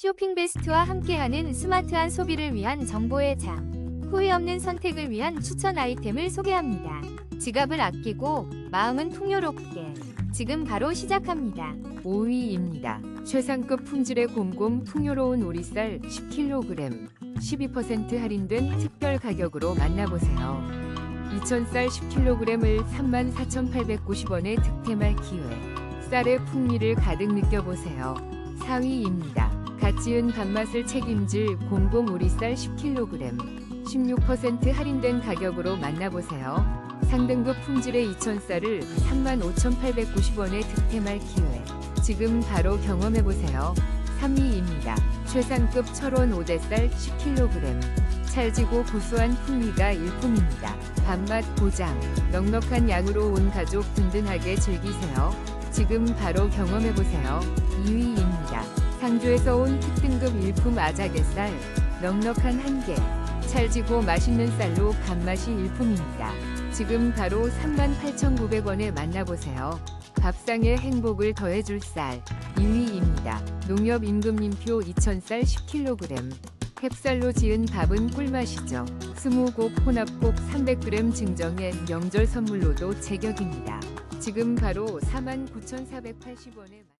쇼핑 베스트와 함께하는 스마트한 소비를 위한 정보의 장. 후회 없는 선택을 위한 추천 아이템을 소개합니다. 지갑을 아끼고 마음은 풍요롭게. 지금 바로 시작합니다. 5위입니다. 최상급 품질의 곰곰 풍요로운 오리쌀 10kg 12% 할인된 특별 가격으로 만나보세요. 이천쌀 10kg을 34,890원에 득템할 기회. 쌀의 풍미를 가득 느껴보세요. 4위입니다. 갓 지은 밥맛을 책임질 곰곰 오리쌀 10kg 16% 할인된 가격으로 만나보세요. 상등급 품질의 이천쌀을 35,890원에 득템할 기회. 지금 바로 경험해보세요. 3위입니다. 최상급 철원 오대쌀 10kg. 찰지고 고소한 풍미가 일품입니다. 밥맛 보장. 넉넉한 양으로 온 가족 든든하게 즐기세요. 지금 바로 경험해보세요. 2위입니다. 상주에서 온 특등급 일품 아자게쌀. 넉넉한 한 개. 찰지고 맛있는 쌀로 밥맛이 일품입니다. 지금 바로 38,900원에 만나보세요. 밥상의 행복을 더해줄 쌀 2위입니다. 농협 임금님표 2,000쌀 10kg 햅쌀로 지은 밥은 꿀맛이죠. 스무곡 혼합곡 300g 증정해 명절 선물로도 제격입니다. 지금 바로 49,480원에